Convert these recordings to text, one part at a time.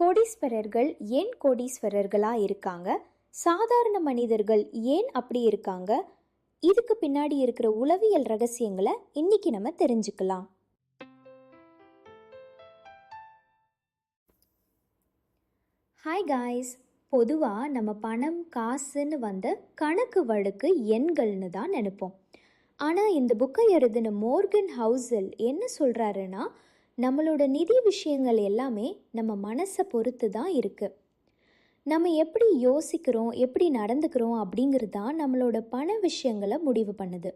கோடீஸ்வரர்கள் ஏன் கோடீஸ்வரர்களாக இருக்காங்க? சாதாரண மனிதர்கள் ஏன் அப்படி இருக்காங்க? இதுக்கு பின்னாடி இருக்கிற உளவியல் ரகசியங்களை இன்னைக்கு நம்ம தெரிஞ்சுக்கலாம். ஹாய் காய்ஸ் பொதுவாக நம்ம பணம் காசுன்னு வந்த கணக்கு வழக்கு எண்கள்னு தான் நினைப்போம். ஆனால் இந்த புக்கை எழுதின மோர்கன் ஹவுசல் என்ன சொல்கிறாருன்னா நம்மளோட நிதி விஷயங்கள் எல்லாமே நம்ம மனசை பொறுத்து தான் இருக்குது நம்ம எப்படி யோசிக்கிறோம் எப்படி நடந்துக்கிறோம் அப்படிங்கிறது தான் நம்மளோட பண விஷயங்களை முடிவு பண்ணுது.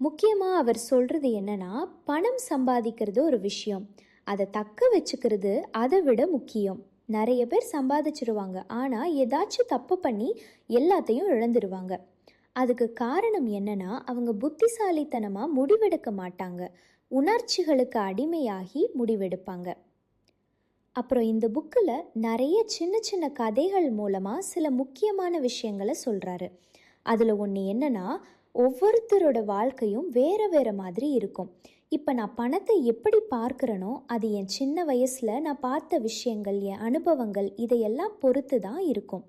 முக்கியமாக அவர் சொல்கிறது என்னன்னா பணம் சம்பாதிக்கிறது ஒரு விஷயம். அதை தக்க வச்சுக்கிறது அதை விட முக்கியம். நிறைய பேர் சம்பாதிச்சிருவாங்க. ஆனால் ஏதாச்சும் தப்பு பண்ணி எல்லாத்தையும் இழந்துருவாங்க. அதுக்கு காரணம் என்னன்னா அவங்க புத்திசாலித்தனமாக முடிவெடுக்க மாட்டாங்க. உணர்ச்சிகளுக்கு அடிமையாகி முடிவெடுப்பாங்க. அப்புறம் இந்த புக்கில் நிறைய சின்ன சின்ன கதைகள் மூலமாக சில முக்கியமான விஷயங்களை சொல்கிறாரு அதில் ஒன்று என்னன்னா ஒவ்வொருத்தரோட வாழ்க்கையும் வேறு வேறு மாதிரி இருக்கும். இப்போ நான் பணத்தை எப்படி பார்க்குறேனோ அது என் சின்ன வயசில் நான் பார்த்த விஷயங்கள் என் அனுபவங்கள் இதையெல்லாம் பொறுத்து தான் இருக்கும்.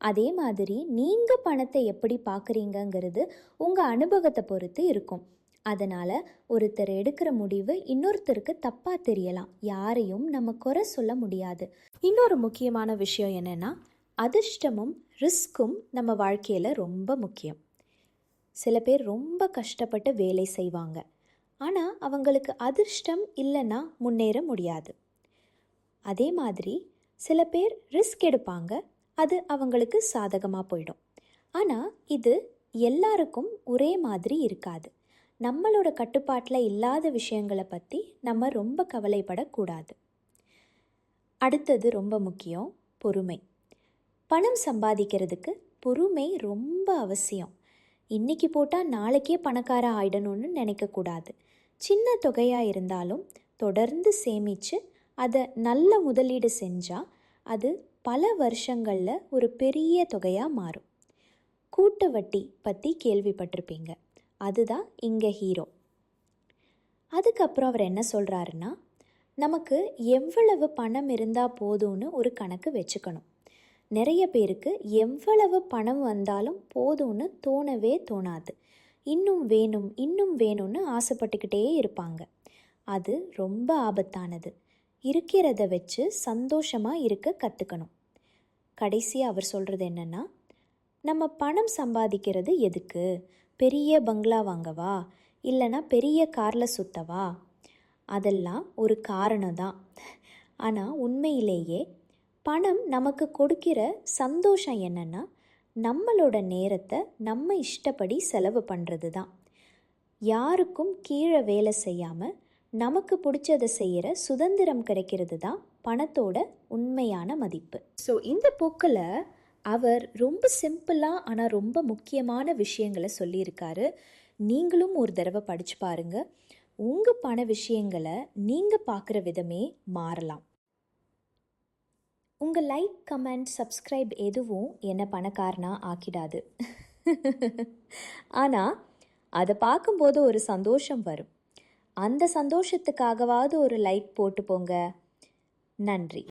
அதே மாதிரி நீங்கள் பணத்தை எப்படி பார்க்குறீங்கங்கிறது உங்கள் அனுபவத்தை பொறுத்து இருக்கும். அதனால் ஒருத்தர் எடுக்கிற முடிவு இன்னொருத்தருக்கு தப்பாக தெரியலாம். யாரையும் நம்ம குறை சொல்ல முடியாது. இன்னொரு முக்கியமான விஷயம் என்னென்னா அதிர்ஷ்டமும் ரிஸ்க்கும் நம்ம வாழ்க்கையில் ரொம்ப முக்கியம். சில பேர் ரொம்ப கஷ்டப்பட்டு வேலை செய்வாங்க. ஆனால் அவங்களுக்கு அதிர்ஷ்டம் இல்லைன்னா முன்னேற முடியாது. அதே மாதிரி சில பேர் ரிஸ்க் எடுப்பாங்க. அது அவங்களுக்கு சாதகமாக போயிடும். ஆனால் இது எல்லாருக்கும் ஒரே மாதிரி இருக்காது. நம்மளோட கட்டுப்பாட்டில் இல்லாத விஷயங்களை பற்றி நம்ம ரொம்ப கவலைப்படக்கூடாது. அடுத்தது ரொம்ப முக்கியம் பொறுமை. பணம் சம்பாதிக்கிறதுக்கு பொறுமை ரொம்ப அவசியம். இன்னைக்கு போட்டால் நாளைக்கே பணக்கார ஆயிடணும்னு நினைக்கக்கூடாது. சின்ன தொகையாக இருந்தாலும் தொடர்ந்து சேமித்து அதை நல்ல முதலீடு செஞ்சால் அது பல வருஷங்களில் ஒரு பெரிய தொகையாக மாறும். கூட்டு வட்டி பற்றி கேள்விப்பட்டிருப்பீங்க. அதுதான் இங்கே ஹீரோ அதுக்கப்புறம் அவர் என்ன சொல்கிறாருன்னா நமக்கு எவ்வளவு பணம் இருந்தால் போதும்னு ஒரு கணக்கு வச்சுக்கணும். நிறைய பேருக்கு எவ்வளவு பணம் வந்தாலும் போதும்னு தோணவே தோணாது. இன்னும் வேணும் இன்னும் வேணும்னு ஆசைப்பட்டுக்கிட்டே இருப்பாங்க. அது ரொம்ப ஆபத்தானது. இருக்கிறத வச்சு சந்தோஷமாக இருக்க கற்றுக்கணும் கடைசியாக அவர் சொல்கிறது என்னென்னா நம்ம பணம் சம்பாதிக்கிறது எதுக்கு? பெரிய பங்களா வாங்கவா? இல்லைனா பெரிய காரில் சுத்தவா? அதெல்லாம் ஒரு காரணம் தான். ஆனால் உண்மையிலேயே பணம் நமக்கு கொடுக்கிற சந்தோஷம் என்னென்னா நம்மளோட நேரத்தை நம்ம இஷ்டப்படி செலவு பண்ணுறது தான். யாருக்கும் கீழே வேலை செய்யாமல் நமக்கு பிடிச்சதை செய்கிற சுதந்திரம் கிடைக்கிறது தான் பணத்தோட உண்மையான மதிப்பு. ஸோ இந்த போக்கில் அவர் ரொம்ப சிம்பிளாக ஆனால் ரொம்ப முக்கியமான விஷயங்களை சொல்லியிருக்காரு. நீங்களும் ஒரு தடவை படித்து பாருங்க. உங்கள் பண விஷயங்களை நீங்கள் பார்க்குற விதமே மாறலாம். உங்கள் லைக் கமெண்ட் சப்ஸ்கிரைப் எதுவும் என்ன பணக்காரனா ஆக்கிடாது. ஆனால் அதை பார்க்கும்போது ஒரு சந்தோஷம் வரும். அந்த சந்தோஷத்துக்காகவாவது ஒரு லைக் போட்டு போங்க. நன்றி.